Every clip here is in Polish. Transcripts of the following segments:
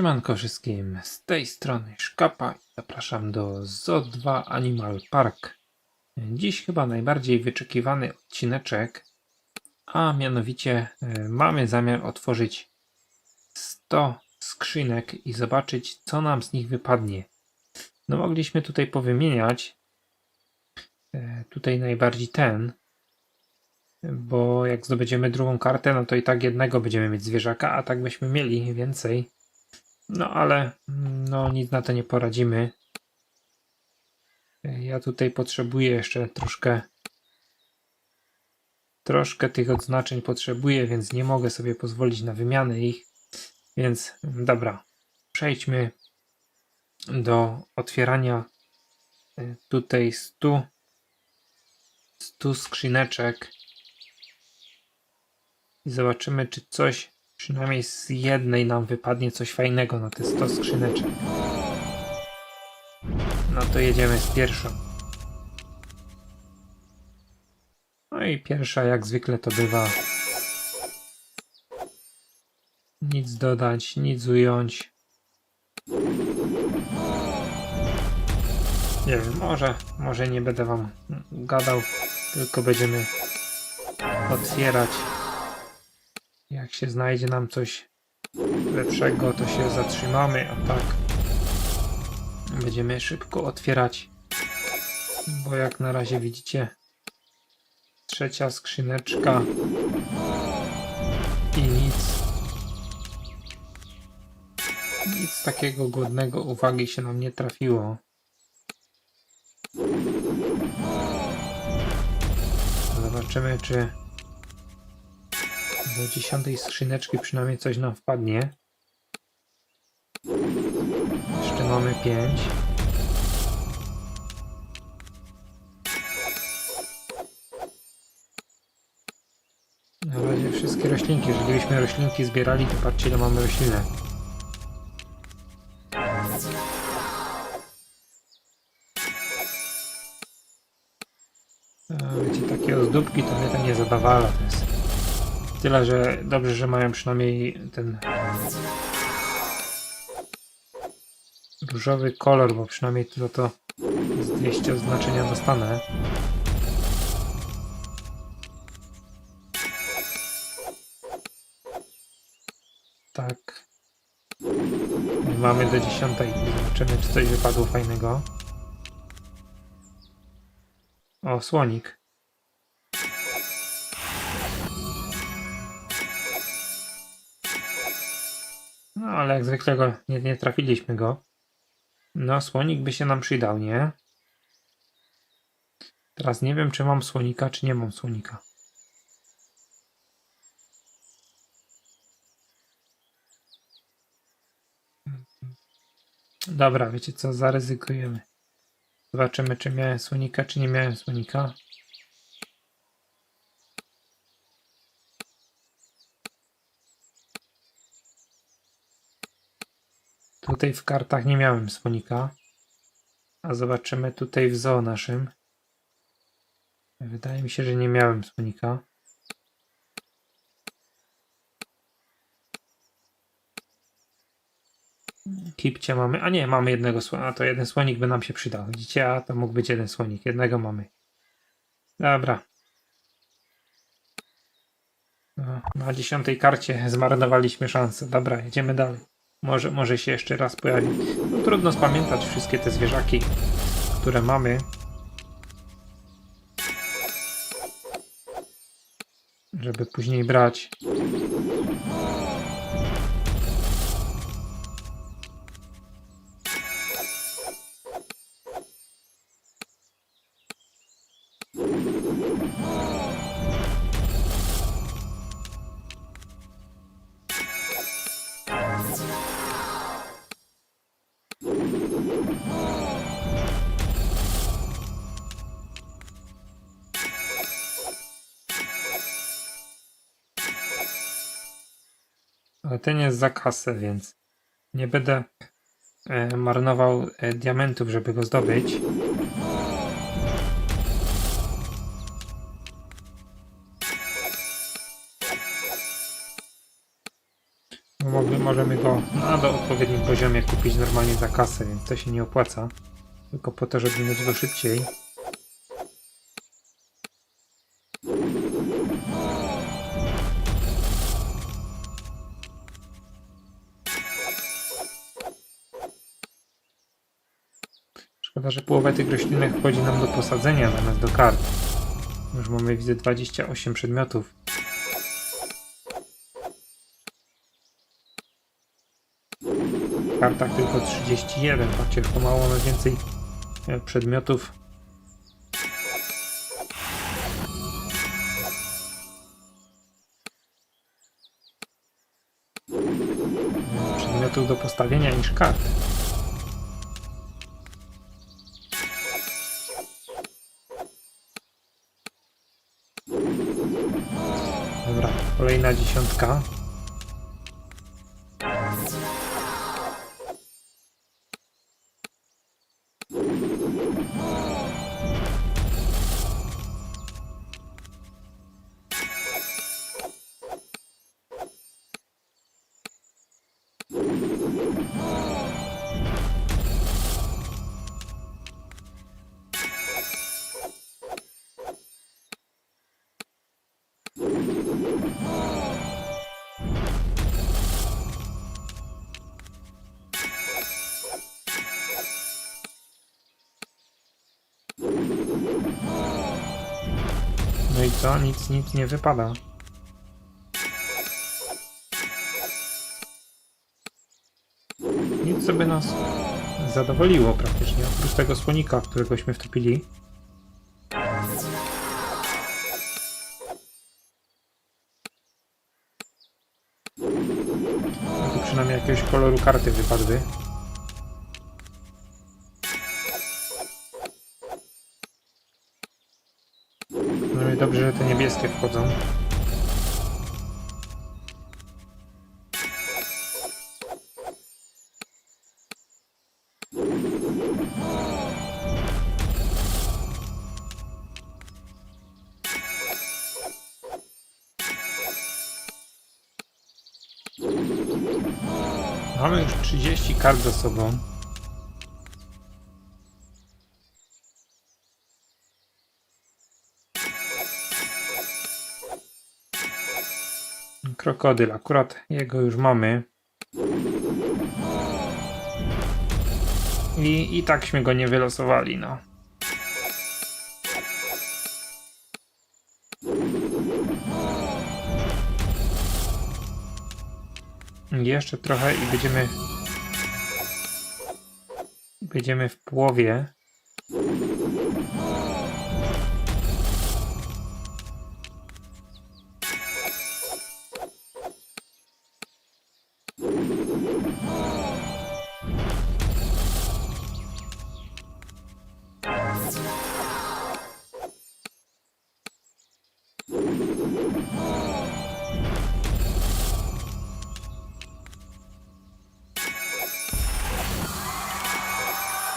Siemanko wszystkim, z tej strony Szkapa i zapraszam do ZO2 Animal Park. Dziś chyba najbardziej wyczekiwany odcineczek, a mianowicie e, mamy zamiar otworzyć 100 skrzynek i zobaczyć co nam z nich wypadnie. No mogliśmy tutaj powymieniać, e, tutaj najbardziej ten, bo jak zdobędziemy drugą kartę, no to i tak jednego będziemy mieć zwierzaka, a tak byśmy mieli więcej. No ale no nic na to nie poradzimy. Ja tutaj potrzebuję jeszcze troszkę troszkę tych odznaczeń potrzebuję, więc nie mogę sobie pozwolić na wymianę ich. Więc dobra, przejdźmy do otwierania y, tutaj 100 100 skrzyneczek i zobaczymy, czy coś, przynajmniej z jednej nam wypadnie coś fajnego na te 100 skrzyneczek. No to jedziemy z pierwszą. No i pierwsza, jak zwykle to bywa. Nic dodać, nic ująć. Nie wiem, może, może nie będę wam gadał, tylko będziemy otwierać. Jak się znajdzie nam coś lepszego, to się zatrzymamy, a tak będziemy szybko otwierać. Bo jak na razie widzicie, trzecia skrzyneczka i nic. Nic takiego godnego uwagi się nam nie trafiło. Zobaczymy, czy do dziesiątej skrzyneczki przynajmniej coś nam wpadnie. Jeszcze mamy pięć. Na razie wszystkie roślinki. Jeżeli byśmy roślinki zbierali, to patrzcie ile mamy roślinek. A, wiecie, takie ozdóbki to mnie to nie zadawala. To jest Tyle, że dobrze, że mają przynajmniej ten różowy kolor, bo przynajmniej to, to z 200 oznaczenia dostanę. Tak. I mamy do 10. Zobaczymy, czy coś wypadło fajnego. O, słonik. Ale jak zwykle go nie, nie trafiliśmy go. No, słonik by się nam przydał, nie? Teraz nie wiem, czy mam słonika, czy nie mam słonika. Dobra, wiecie co, zaryzykujemy. Zobaczymy, czy miałem słonika, czy nie miałem słonika. Tutaj w kartach nie miałem słonika. A zobaczymy tutaj w zoo naszym. Wydaje mi się, że nie miałem słonika. Kipcie mamy. A nie, mamy jednego słonika. A to jeden słonik by nam się przydał. Widzicie? A to mógł być jeden słonik. Jednego mamy. Dobra. No, na dziesiątej karcie zmarnowaliśmy szansę. Dobra, jedziemy dalej. Może, może się jeszcze raz pojawi. No, trudno spamiętać wszystkie te zwierzaki, które mamy. Żeby później brać. Za kasę, więc nie będę e, marnował e, diamentów, żeby go zdobyć. Mogli, możemy go na odpowiednim poziomie kupić normalnie za kasę, więc to się nie opłaca. Tylko po to, żeby mieć go szybciej. Połowę tych roślinek wchodzi nam do posadzenia zamiast do kart. Już mamy, widzę, 28 przedmiotów. W kartach tylko 31, patrzcie, mało mamy więcej e, przedmiotów. Przedmiotów do postawienia niż kart. Dziesiątka. No i co? Nic, nic nie wypada. Nic sobie nas zadowoliło praktycznie, oprócz tego słonika, któregośmy wtopili. No przynajmniej jakiegoś koloru karty wypadły. Wchodzą. Mamy już 30 kart za sobą. Krokodyl, akurat jego już mamy. I, I takśmy go nie wylosowali, no. Jeszcze trochę i będziemy. Będziemy w połowie.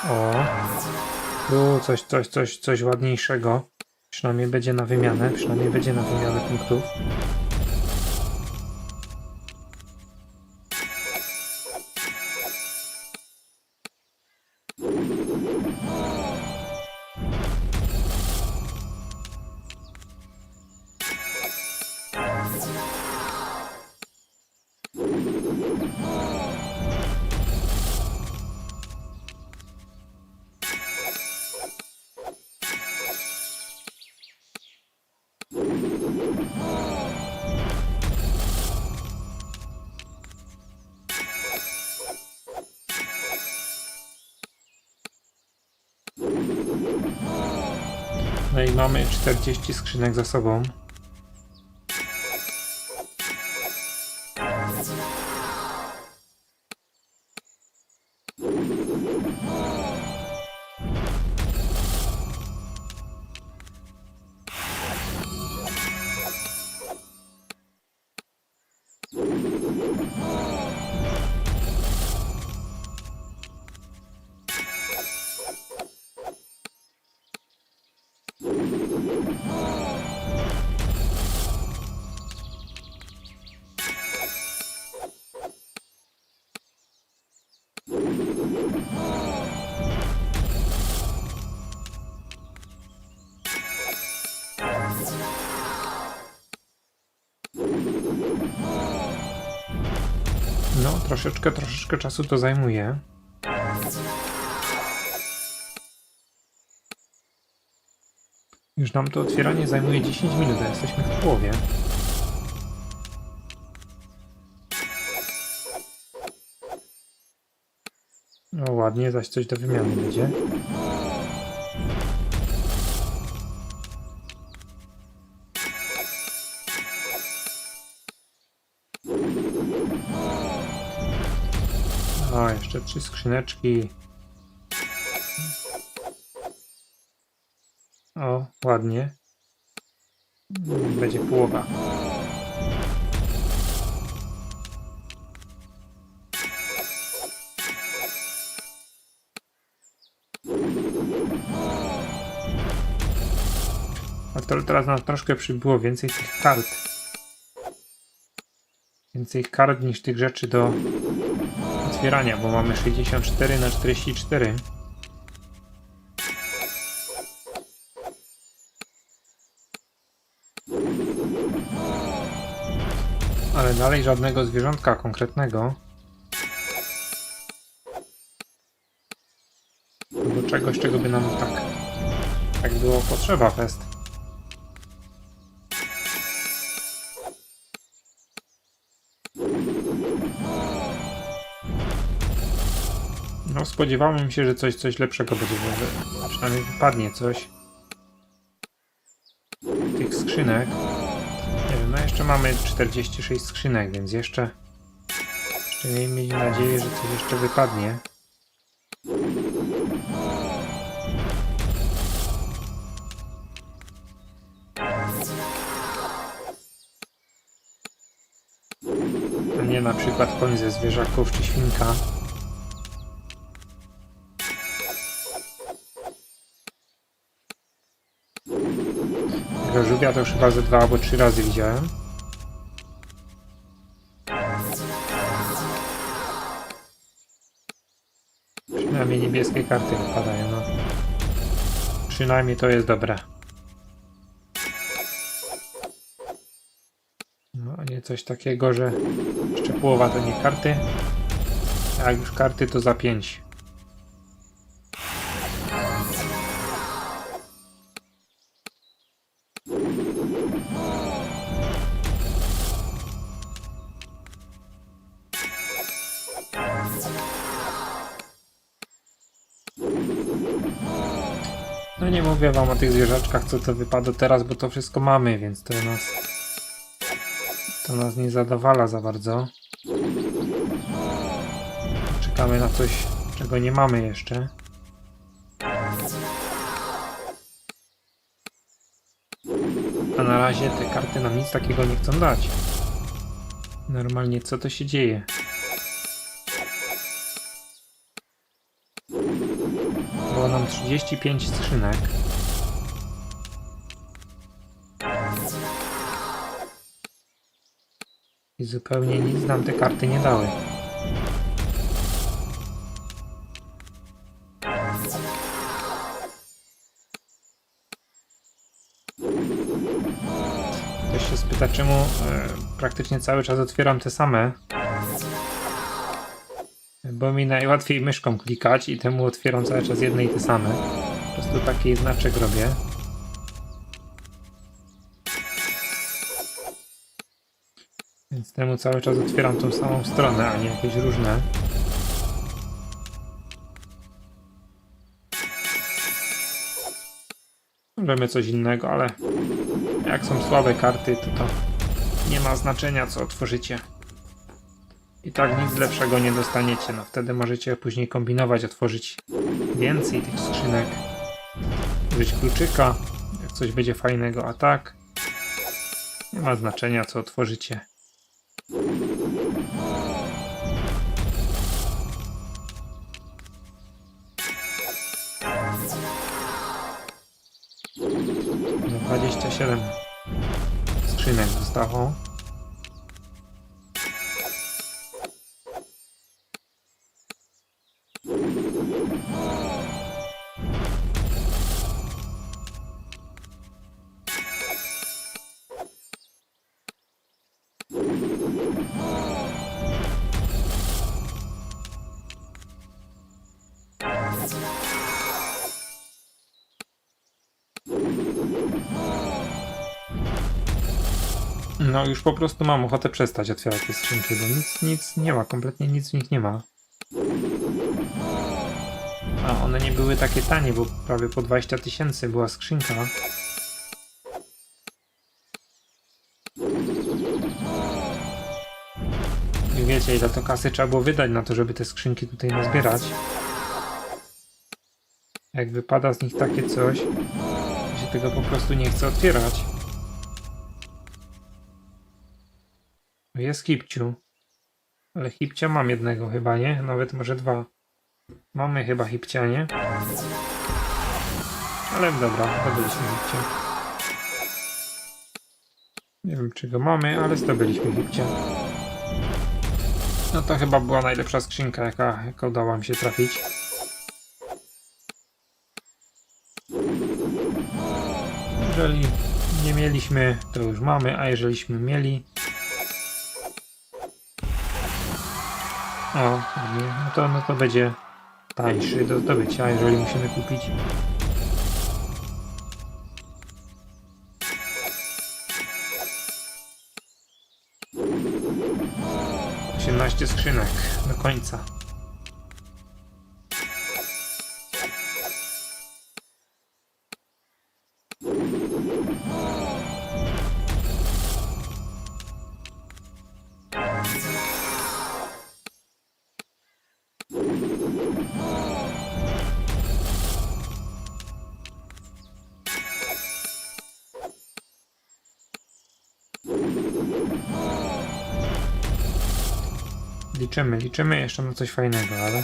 O, tu coś, coś, coś, coś ładniejszego. Przynajmniej będzie na wymianę, przynajmniej będzie na wymianę punktów. No i mamy 40 skrzynek za sobą. No, troszeczkę, troszeczkę czasu to zajmuje. Już nam to otwieranie zajmuje 10 minut, a jesteśmy w połowie. Ładnie, zaś coś do wymiany będzie. O, jeszcze trzy skrzyneczki. O, ładnie. Będzie połowa. To teraz nam troszkę przybyło więcej tych kart. Więcej kart niż tych rzeczy do otwierania, bo mamy 64 na 44. Ale dalej żadnego zwierzątka konkretnego. Albo czegoś, czego by nam tak, tak było potrzeba fest. No, spodziewałem się, że coś, coś lepszego będzie. że Przynajmniej wypadnie coś. Tych skrzynek. Nie wiem, no jeszcze mamy 46 skrzynek, więc jeszcze. Jeszcze miejmy nadzieję, że coś jeszcze wypadnie. Na przykład koń ze zwierzaków czy świnka. Tego żółwia to już chyba ze dwa albo trzy razy widziałem. Przynajmniej niebieskie karty wypadają, no. Przynajmniej to jest dobre. Coś takiego, że jeszcze połowa to nie karty. A już karty, to za pięć. No nie mówię wam o tych zwierzaczkach, co to wypada teraz, bo to wszystko mamy, więc to nas to nas nie zadowala za bardzo. Czekamy na coś, czego nie mamy jeszcze. A na razie te karty nam nic takiego nie chcą dać. Normalnie co to się dzieje? Było nam 35 skrzynek. I zupełnie nic nam te karty nie dały. Ktoś się spyta, czemu e, praktycznie cały czas otwieram te same. Bo mi najłatwiej myszką klikać i temu otwieram cały czas jedne i te same. Po prostu taki znaczek robię. Temu cały czas otwieram tą samą stronę, a nie jakieś różne. Możemy coś innego, ale jak są słabe karty, to to nie ma znaczenia, co otworzycie. I tak nic lepszego nie dostaniecie. No wtedy możecie później kombinować, otworzyć więcej tych skrzynek. Użyć kluczyka, jak coś będzie fajnego, a tak nie ma znaczenia, co otworzycie. No 27 skrzynek zostało. No już po prostu mam ochotę przestać otwierać te skrzynki, bo nic, nic nie ma, kompletnie nic w nich nie ma. A one nie były takie tanie, bo prawie po 20 tysięcy była skrzynka. I wiecie, ile to kasy trzeba było wydać na to, żeby te skrzynki tutaj nazbierać. Jak wypada z nich takie coś, się tego po prostu nie chce otwierać. Jest hipciu. Ale hipcia mam jednego chyba, nie? Nawet może dwa. Mamy chyba hipcia, nie? Ale dobra, zdobyliśmy hipcia. Nie wiem czy go mamy, ale zdobyliśmy hipcia. No to chyba była najlepsza skrzynka, jaka, jaka udała mi się trafić. Jeżeli nie mieliśmy, to już mamy, a jeżeliśmy mieli, O, no to, no to będzie tańszy do zdobycia, jeżeli musimy kupić. Osiemnaście skrzynek do końca. Liczymy, liczymy jeszcze na coś fajnego, ale...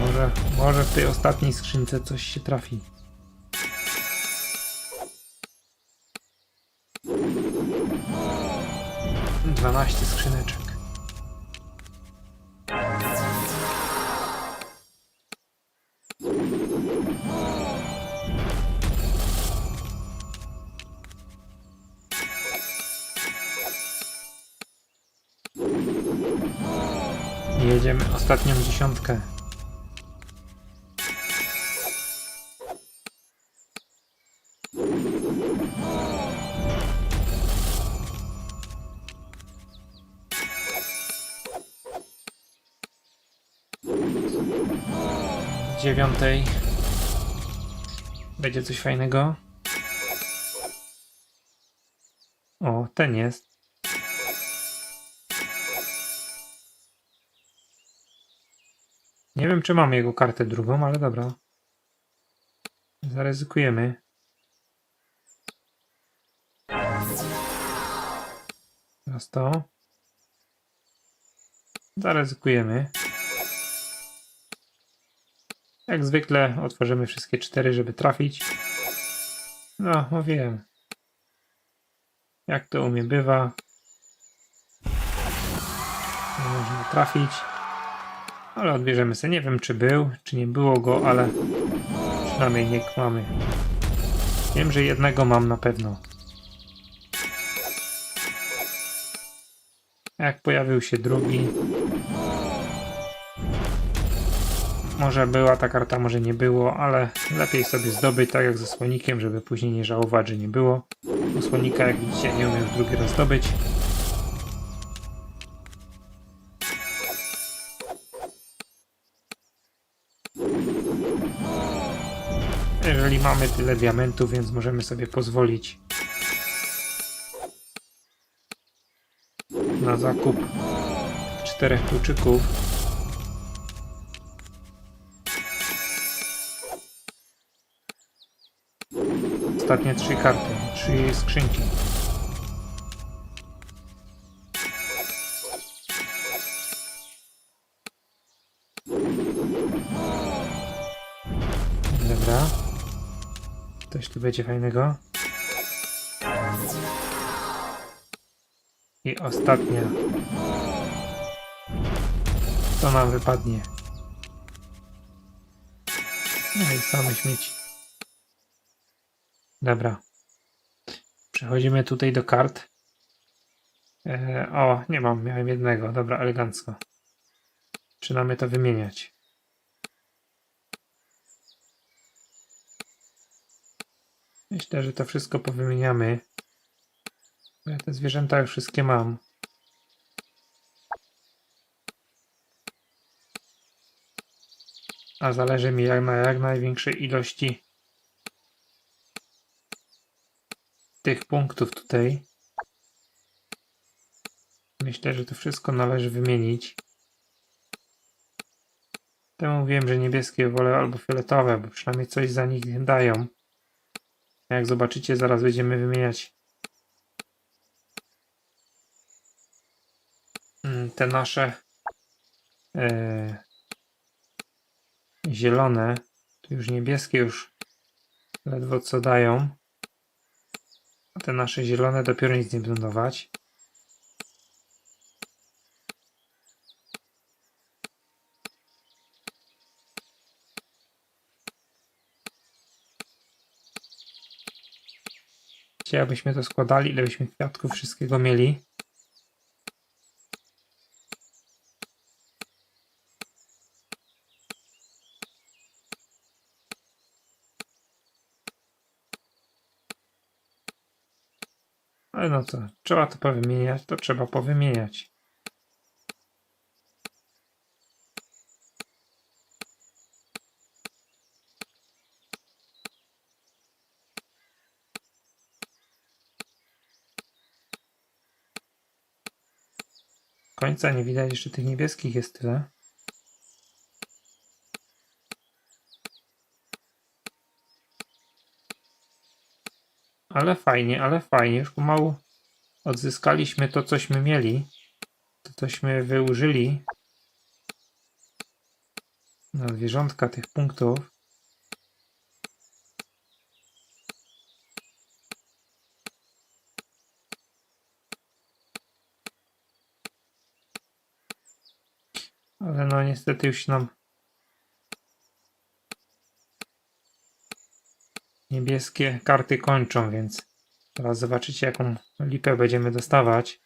Może, może w tej ostatniej skrzynce coś się trafi. Dwanaście skrzyneczek. Ostatnią dziesiątkę. Dziewiątej. Będzie coś fajnego. O, ten jest. Nie wiem, czy mam jego kartę drugą, ale dobra. Zaryzykujemy. Teraz to. Zaryzykujemy. Jak zwykle otworzymy wszystkie cztery, żeby trafić. No, no wiem. Jak to u mnie bywa. Nie trafić. Ale odbierzemy sobie. Nie wiem, czy był, czy nie było go, ale przynajmniej niech mamy. Wiem, że jednego mam na pewno. Jak pojawił się drugi. Może była ta karta, może nie było, ale lepiej sobie zdobyć tak jak ze słonikiem, żeby później nie żałować, że nie było. Bo słonika, jak widzicie, nie umiem już drugi raz zdobyć. Jeżeli mamy tyle diamentów, więc możemy sobie pozwolić na zakup czterech kluczyków. Ostatnie trzy karty, trzy skrzynki. Będzie fajnego. I ostatnia. Co nam wypadnie? No i same śmieci. Dobra. Przechodzimy tutaj do kart. E, o, nie mam, miałem jednego. Dobra, elegancko. Zaczynamy to wymieniać. Myślę, że to wszystko powymieniamy. Ja te zwierzęta już wszystkie mam. A zależy mi jak na jak największej ilości tych punktów tutaj. Myślę, że to wszystko należy wymienić. Temu wiem, że niebieskie wolę albo fioletowe, bo przynajmniej coś za nich dają. Jak zobaczycie, zaraz będziemy wymieniać mm, te nasze e, zielone. Tu już niebieskie już ledwo co dają. A te nasze zielone dopiero nic nie będą dawać. Gdzie abyśmy to składali, ile byśmy kwiatków wszystkiego mieli. Ale no co, trzeba to powymieniać, to trzeba powymieniać. Końca nie widać, jeszcze tych niebieskich jest tyle. Ale fajnie, ale fajnie. Już pomału odzyskaliśmy to, cośmy mieli. To, cośmy wyużyli. Na zwierzątka tych punktów. Ale no niestety już nam niebieskie karty kończą, więc teraz zobaczycie jaką lipę będziemy dostawać.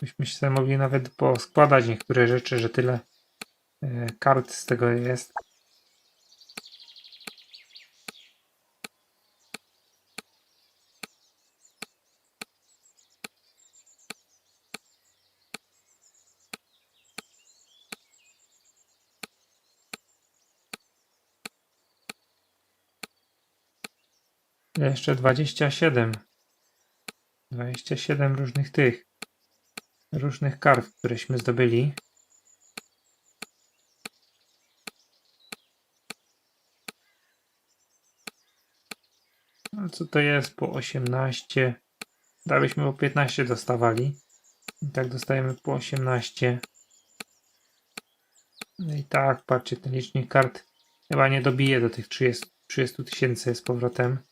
Byśmy się mogli nawet poskładać niektóre rzeczy, że tyle e, kart z tego jest. Jeszcze 27. 27 różnych tych. Różnych kart, któreśmy zdobyli. A co to jest po 18? Dabyśmy po 15 dostawali. I tak dostajemy po 18. No i tak, patrzcie, ten licznik kart chyba nie dobije do tych 30 tysięcy z powrotem.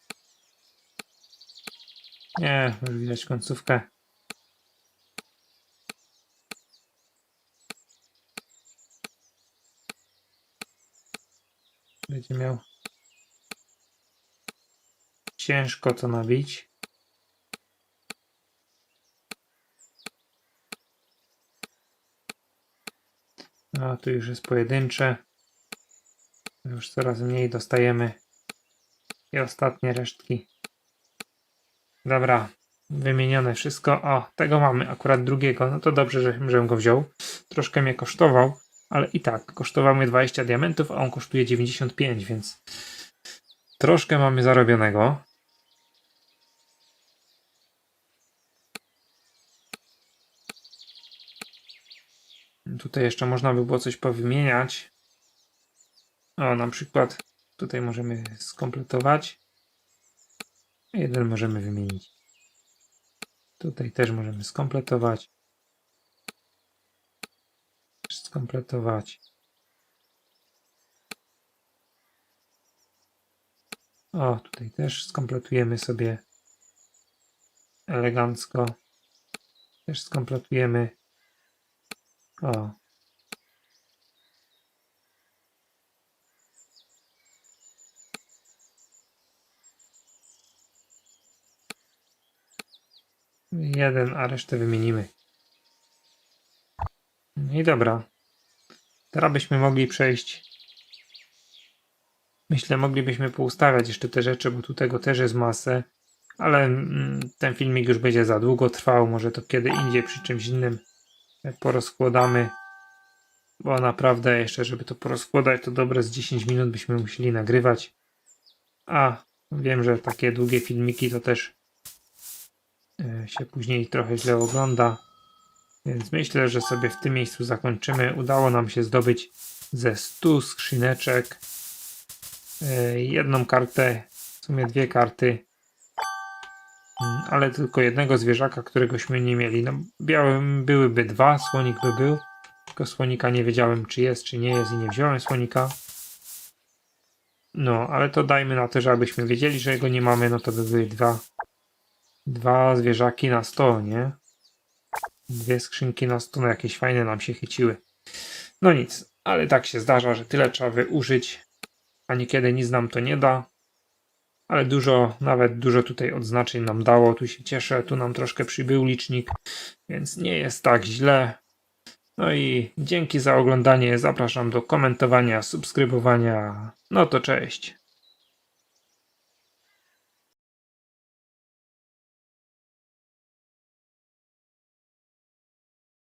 Nie, już widać końcówkę. Będzie miał ciężko to nabić. A tu już jest pojedyncze. Już coraz mniej dostajemy. I ostatnie resztki. Dobra, wymienione wszystko. O, tego mamy akurat drugiego. No to dobrze, że, żebym go wziął. Troszkę mnie kosztował, ale i tak, kosztował mnie 20 diamentów, a on kosztuje 95, więc troszkę mamy zarobionego. Tutaj jeszcze można by było coś powymieniać. O, na przykład tutaj możemy skompletować. Jeden możemy wymienić. Tutaj też możemy skompletować. Skompletować. O, tutaj też skompletujemy sobie elegancko. Też skompletujemy. O. Jeden, a resztę wymienimy. No i dobra. Teraz byśmy mogli przejść. Myślę, moglibyśmy poustawiać jeszcze te rzeczy, bo tu tego też jest masę. Ale mm, ten filmik już będzie za długo trwał. Może to kiedy indziej przy czymś innym porozkładamy. Bo naprawdę jeszcze, żeby to porozkładać, to dobre z 10 minut byśmy musieli nagrywać. A wiem, że takie długie filmiki to też się później trochę źle ogląda. Więc myślę, że sobie w tym miejscu zakończymy. Udało nam się zdobyć ze 100 skrzyneczek e, jedną kartę, w sumie dwie karty, Mm, ale tylko jednego zwierzaka, któregośmy nie mieli. No, białym byłyby dwa, słonik by był, tylko słonika nie wiedziałem, czy jest, czy nie jest i nie wziąłem słonika. No, ale to dajmy na to, że abyśmy wiedzieli, że go nie mamy, no to by były dwa, dwa zwierzaki na 100, nie? Dwie skrzynki na 100, no jakieś fajne nam się chyciły. No nic, ale tak się zdarza, że tyle trzeba użyć, a niekiedy nic nam to nie da. Ale dużo, nawet dużo tutaj odznaczeń nam dało, tu się cieszę, tu nam troszkę przybył licznik, więc nie jest tak źle. No i dzięki za oglądanie, zapraszam do komentowania, subskrybowania. No to cześć.